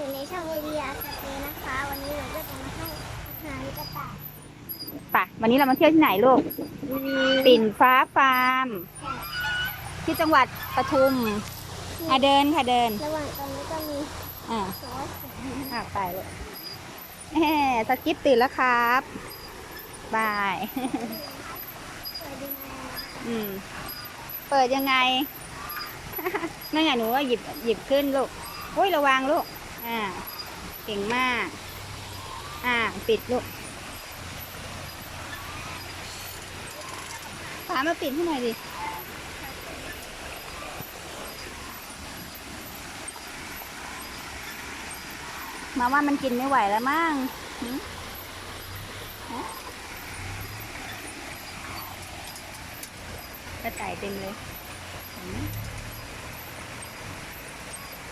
อยู่ในช่องเอเรียสเตย์นะคะ วันนี้เราก็จะมาให้อาหารกระต่ายป่ะวันนี้เรามาเที่ยวที่ไหนลูก ปิ่นฟ้าฟาร์ม ที่จังหวัดปทุมอะเดินค่ะเดินระหว่างตรงนี้ก็มีอ่าซอสอะไปลูกแหมสกิปตื่นแล้วครับบายสวัสดีนะอืม เปิดยังไง นั่นไงหนูว่าหยิบหยิบขึ้นลูกโอ้ยระวังลูก อ่า เก่งมาก อ่า ปิดลูกฝามาปิดให้หน่อยดิ มาว่ามันกินไม่ไหวแล้วมั้งกระต่ายเต็มเลย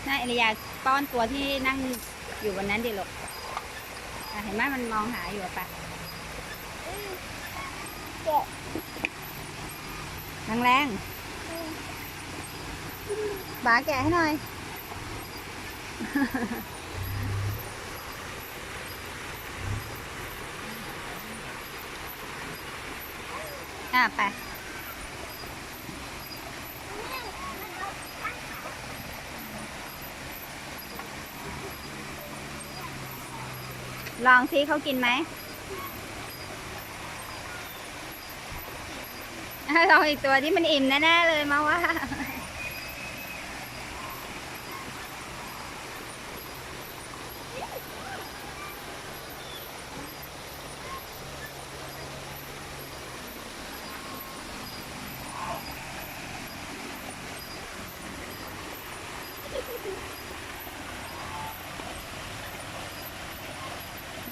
น่าเอริยาป้อนตัวที่นั่งอยู่บนนั้นดิลูกเห็นไหมมันมองหาอยู่ปะแรงแรงบาแกะให้หน่อย อะไป ลองซิเขากินไหมลองอีกตัวที่มันอิ่มแน่ๆเลยมาว่า